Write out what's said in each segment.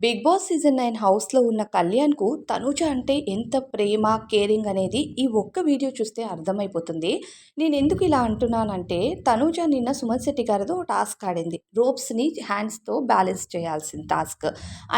Big boss season nine హౌస్లో ఉన్న కళ్యాణ్కు తనుజ అంటే ఎంత ప్రేమ కేరింగ్ అనేది ఈ ఒక్క వీడియో చూస్తే అర్థమైపోతుంది. నేను ఎందుకు ఇలా అంటున్నానంటే తనుజ నిన్న సుమన్ శెట్టి గారితో టాస్క్ ఆడింది. రోప్స్ని హ్యాండ్స్తో బ్యాలెన్స్ చేయాల్సిన టాస్క్.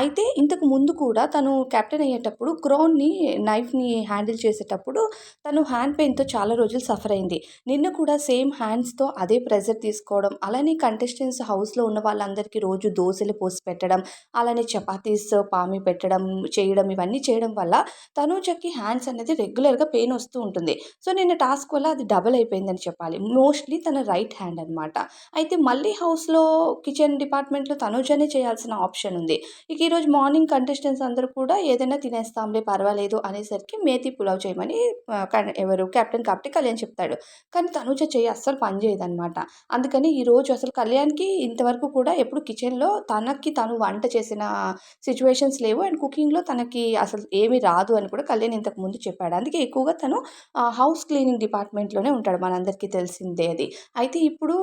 అయితే ఇంతకు ముందు కూడా తను కెప్టెన్ అయ్యేటప్పుడు క్రౌన్ని నైఫ్ని హ్యాండిల్ చేసేటప్పుడు తను హ్యాండ్ పెయిన్తో చాలా రోజులు సఫర్ అయింది. నిన్న కూడా సేమ్ హ్యాండ్స్తో అదే ప్రెజర్ తీసుకోవడం అలానే కంటెస్టెంట్స్ హౌస్లో ఉన్న వాళ్ళందరికీ రోజు దోశలు పోసి పెట్టడం అలానే చపాతీస్ పామి పెట్టడం చేయడం ఇవన్నీ చేయడం వల్ల తనూజకి హ్యాండ్స్ అనేది రెగ్యులర్గా పెయిన్ వస్తూ ఉంటుంది. సో నేను టాస్క్ వల్ల అది డబల్ అయిపోయిందని చెప్పాలి. మోస్ట్లీ తన రైట్ హ్యాండ్ అనమాట అయితే మళ్ళీ హౌస్లో కిచెన్ డిపార్ట్మెంట్లో తనూజనే చేయాల్సిన ఆప్షన్ ఉంది. ఇక ఈరోజు మార్నింగ్ కంటెస్టెంట్స్ అందరూ కూడా ఏదైనా తినేస్తాంలే పర్వాలేదు అనేసరికి మేతి పులావ్ చేయమని ఎవరు? కెప్టెన్ కాబట్టి కళ్యాణ్ చెప్తాడు. కానీ తనూజ చేయి అస్సలు పని చేయదనమాట అందుకని ఈరోజు అసలు కళ్యాణ్కి ఇంతవరకు కూడా ఎప్పుడు కిచెన్లో తనకి తను వంట చేసిన సిచ్యువేషన్స్ లేవు. అండ్ కుకింగ్లో తనకి అసలు ఏమీ రాదు అని కూడా కళ్యాణ్ ఇంతకు ముందు చెప్పాడు. అందుకే ఎక్కువగా తను హౌస్ క్లీనింగ్ డిపార్ట్మెంట్లోనే ఉంటాడు మనందరికీ తెలిసిందే అది. అయితే ఇప్పుడు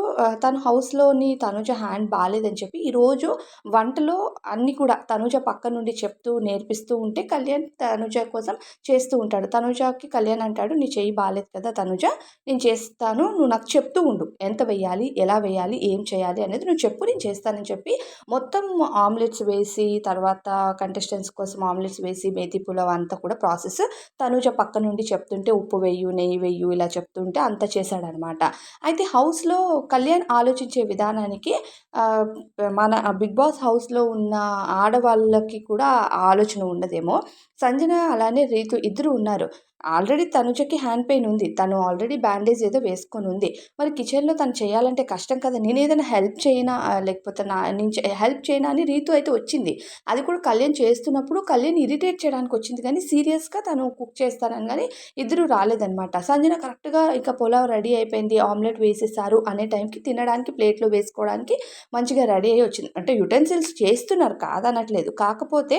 తను హౌస్లోని తనుజ హ్యాండ్ బాగాలేదని చెప్పి ఈరోజు వంటలో అన్నీ కూడా తనుజ పక్క నుండి చెప్తూ నేర్పిస్తూ ఉంటే కళ్యాణ్ తనుజ కోసం చేస్తూ ఉంటాడు. తనుజకి కళ్యాణ్ అంటాడు నీ చెయ్యి బాగాలేదు కదా తనుజ నేను చేస్తాను. నువ్వు నాకు చెప్తూ ఉండు. ఎంత వేయాలి ఎలా వేయాలి ఏం చేయాలి? అనేది నువ్వు చెప్పు. నేను చేస్తానని చెప్పి మొత్తం ఆమ్లెట్స్ వేసి తర్వాత కంటెస్టెంట్స్ కోసం ఆమ్లెట్స్ వేసి మేతి పులావ్ అంతా కూడా ప్రాసెస్ తనుజ పక్క నుండి చెప్తుంటే ఉప్పు వేయు నెయ్యి వేయు ఇలా చెప్తుంటే అంతా చేశాడనమాట. అయితే హౌస్లో కళ్యాణ్ ఆలోచించే విధానానికి మన బిగ్ బాస్ హౌస్లో ఉన్న ఆడవాళ్ళకి కూడా ఆలోచన ఉండదేమో. సంజన అలానే రీతు ఇద్దరు ఉన్నారు. ఆల్రెడీ తనుజకి హ్యాండ్ పెయిన్ ఉంది. తను ఆల్రెడీ బ్యాండేజ్ ఏదో వేసుకొని ఉంది. మరి కిచెన్లో తను చేయాలంటే కష్టం కదా. నేను ఏదైనా హెల్ప్ చేయనా? లేకపోతే నా నేను హెల్ప్ చేయనా అని రీతు అయితే వచ్చింది. అది కూడా కళ్యాణ్ చేస్తున్నప్పుడు కళ్యాణ్ ఇరిటేట్ చేయడానికి వచ్చింది. కానీ సీరియస్గా తను కుక్ చేస్తానని కానీ ఇద్దరు రాలేదనమాట సంజన కరెక్ట్గా ఇక పొలావ్ రెడీ అయిపోయింది. ఆమ్లెట్ వేసేసారు అనే టైంకి తినడానికి ప్లేట్లో వేసుకోవడానికి మంచిగా రెడీ అయ్యి వచ్చింది. అంటే యుటెన్సిల్స్ చేస్తున్నారు కాదనట్లేదు. కాకపోతే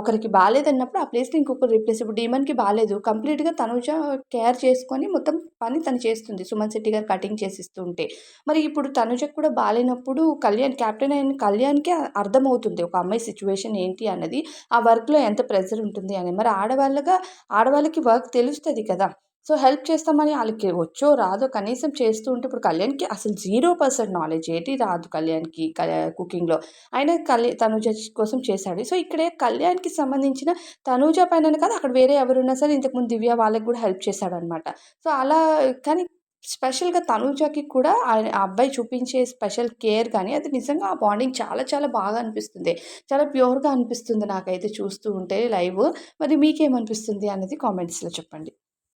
ఒకరికి బాగాలేదన్నప్పుడు ఆ ప్లేస్ని ఇంకొకరు రీప్లేస్ ఇప్పుడు డీమన్కి బాగాలేదు. కంప్లీట్ కంప్లీట్గా తనుజ కేర్ చేసుకొని మొత్తం పని తను చేస్తుంది. సుమన్ శెట్టి గారు కటింగ్ చేసిస్తుంటే. మరి ఇప్పుడు తనుజకు కూడా బాగాలేనప్పుడు కళ్యాణ్ క్యాప్టెన్ అయిన కళ్యాణ్కి అర్థమవుతుంది. ఒక అమ్మాయి సిచ్యువేషన్ ఏంటి అన్నది. ఆ వర్క్లో ఎంత ప్రెజర్ ఉంటుంది అని. మరి ఆడవాళ్ళగా ఆడవాళ్ళకి వర్క్ తెలుస్తుంది కదా. సో హెల్ప్ చేస్తామని వాళ్ళకి వచ్చో రాదో కనీసం చేస్తూ ఉంటే ఇప్పుడు కళ్యాణ్కి అసలు జీరో పర్సెంట్ నాలెడ్జ్ ఏంటి? రాదు కళ్యాణ్కి కుకింగ్లో. ఆయన కళ్యాణ్ తనుజ కోసం చేశాడు. సో ఇక్కడే కళ్యాణ్కి సంబంధించిన తనూజ పైన కాదు అక్కడ వేరే ఎవరున్నా సరే ఇంతకుముందు దివ్య వాళ్ళకి కూడా హెల్ప్ చేశాడనమాట సో అలా కానీ స్పెషల్గా తనూజకి కూడా ఆయన ఆ అబ్బాయి చూపించే స్పెషల్ కేర్ కానీ అది నిజంగా ఆ బాండింగ్ చాలా చాలా బాగా అనిపిస్తుంది. చాలా ప్యూర్గా అనిపిస్తుంది నాకైతే చూస్తూ ఉంటే లైవ్. మరి మీకేమనిపిస్తుంది అనేది కామెంట్స్లో చెప్పండి.